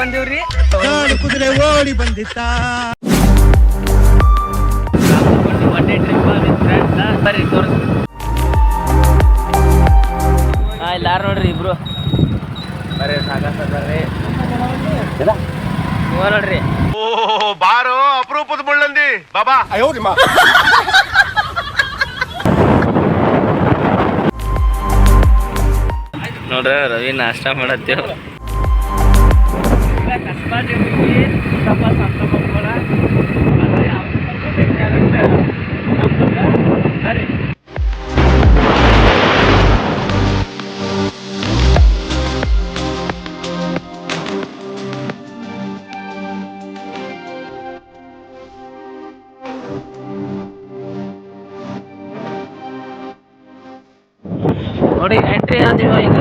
ಬಂದಿವ್ರಿ? ಕಾಡು ಕುದುರೆ ಓಡಿ ಬಂದಿತ್ತ. ಒನ್ ಡೇ ಟ್ರಿಪ್ ಬರ್ರಿ ತೋರಿಸ್ ಹಾಂ ಇಲ್ಲ ಯಾರು ನೋಡ್ರಿ ಇಬ್ರು? ಬರ್ರಿ ಸಾಕಾಸ ನೋಡ್ರಿ. ಓ ಬಾರೋ ಅಪರೂಪದ ಮುಳ್ಳಂದಿ. ಬಾಬಾ. ನೋಡ್ರಿ ರವಿ ನಾಷ್ಟ ಮಾಡತ್ತೇವ್. ನೋಡಿ ಎಂಟ್ರಿ ಆದಿವ ಈಗ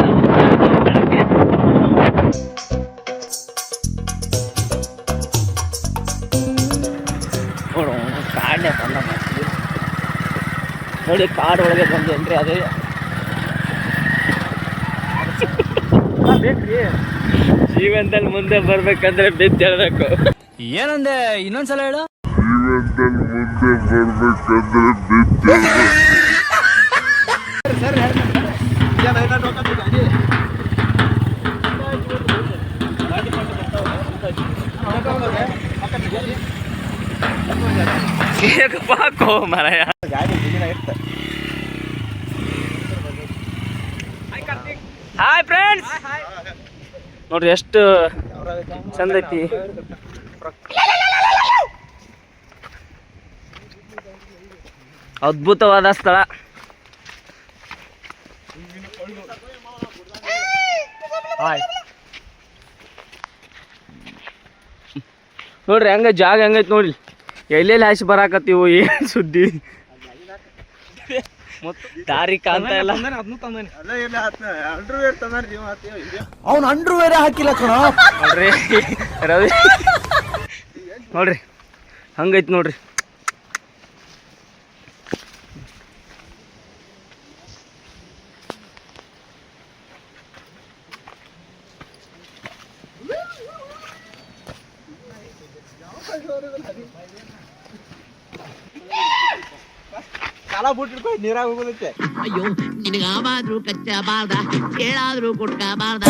ಕಾಡೇ ಬಂದ ಮಾಡ್ತೀವಿ. ನೋಡಿ ಕಾಡ್ ಒಳಗೆ ಬಂದು ಅಂದರೆ ಅದೇ. ಜೀವನದಲ್ಲಿ ಮುಂದೆ ಬರ್ಬೇಕಂದ್ರೆ ಬಿದ್ದು ಹೇಳ್ಬೇಕು. ಏನಂದೆ ಇನ್ನೊಂದ್ಸಲ ಹೇಳು. ಕೇಕ್ ಪಾಕೋ ಮರಯ. ಹಾಯ್ ಫ್ರೆಂಡ್ಸ್ ನೋಡ್ರಿ ಎಷ್ಟು ಚಂದ ಐತಿ. ಅದ್ಭುತವಾದ ಸ್ಥಳ. ಹಾಯ್ ನೋಡ್ರಿ ಹಂಗ ಜಾಗ ಹೆಂಗೈತಿ ನೋಡ್ರಿ. ಎಲ್ಲೆಲ್ಲಿ ಹಾಸಿ ಬರಾಕತ್ತೀವು ಏನ್ ಸುದ್ದಿ? ದಾರಿ ಕಾಣ್ತಾ ಇಲ್ಲ. ಅವ್ನ ಅಂಡ್ರು ಬೇರೆ ಹಾಕಿಲ್ಲ ಕಣ. ನೋಡ್ರಿ ರವಿ. ನೋಡ್ರಿ ಹಂಗೈತಿ ನೋಡ್ರಿ. ಕಾಲ ಬಿಟ್ಟಿಡ್ಕೊ ನೀರಾಗ ಹೋಗೋದಕ್ಕೆ ಅಯ್ಯೋ ನಿನಗಾವಾದ್ರೂ ಕಚ್ಚಬಾರ್ದ ಕೇಳಾದ್ರೂ ಕೊಟ್ಕಬಾರ್ದ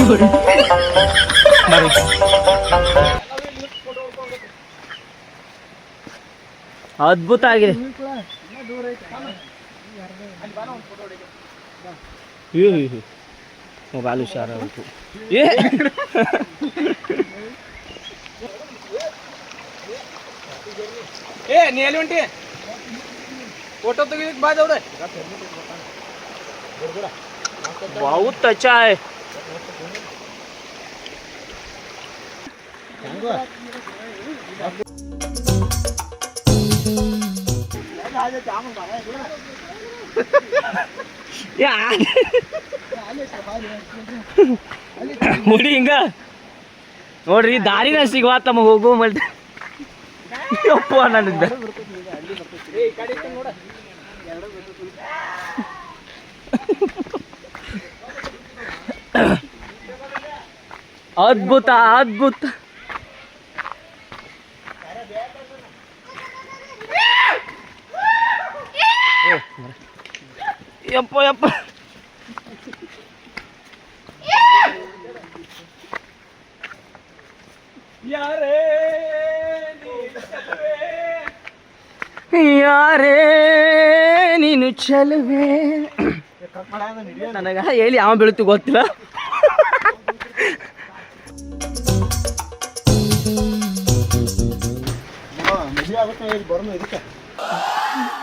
ಅದ್ಭುತ ಆಗಿದೆ ಮೊಬೈಲ್ ಹುಷಾರ ಏ ಏ ನೀ ಎಲ್ಲಿ ಹೊಂಟಿ ಫೋಟೋ ತೆಗಿಲಿಕ್ಕೆ ಬಾ ದೌಡ बहुत अच्छा है ನೋಡಿ ಹಿಂಗ ನೋಡ್ರಿ ದಾರಿನ ಸಿಗುವ ತಮ್ಮ ಹೋಗು ಮಲ್ಟ ಯಪ್ಪ ನನಗೆ ಅದ್ಭುತ ಅದ್ಭುತ. ಯಪ್ಪ ಯಪ್ಪ ಯಾರೇ ನೀನು ಚಲುವೆ? ನನಗ ಹೇಳಿ ಯಾವ ಬೀಳ್ತು ಗೊತ್ತಿಲ್ಲ.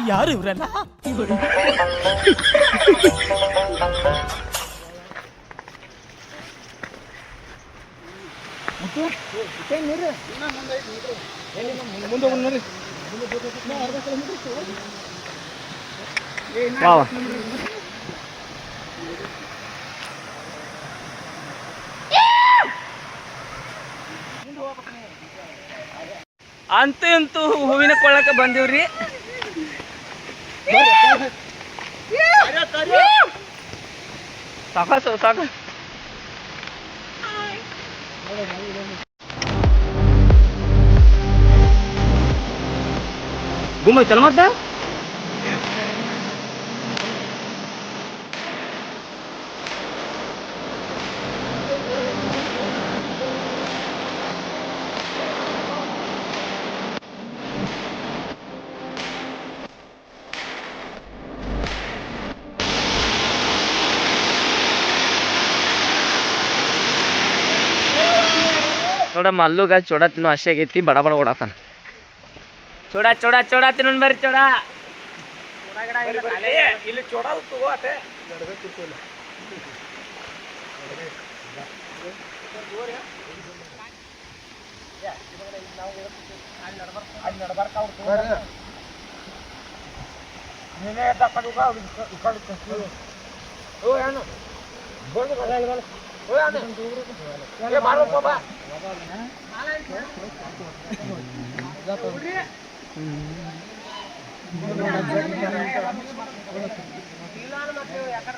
ಯಾರು ಇವ್ರೆಲ್ಲ? ಮುಂದೆ ಹೋಗೋಣ ನೋಡ್ರಿ ವಾವ ಅಂತೂ ಅಂತೂ ಹೂವಿನ ಕೊಳ್ಳಕ್ಕೆ ಬಂದೀವ್ರಿ ಸಾಕ ಸಾಕ ಗುಮ್ಮ ಐತಲ್ಲ ಮತ್ತೆ? ನೋಡಮ್ಮ ಅಲ್ಲೂ ಚೋಡ ಚೋಡತ್ತಿನೂ ಅಷ್ಟೇ ಆಗೈತಿ ಬಡ ಬಡ ಓಡಾತಾನ ಚೋಡ ಚೋಡ ಚೋಡ ತಿನ್ನೋನ್ ಬರ್ರಿ ಚೋಡ. ಇಲ್ಲಿ ಚೋಡಾದು ತಗೋ ಕೂತಿಲ್ಲ ನೀನೇ ತಪ್ಪಡುಗ ಓ ಏನು ಬಂದು ಬರಲ್ಲ ಓ ಏನು ಏ ఎక్కడ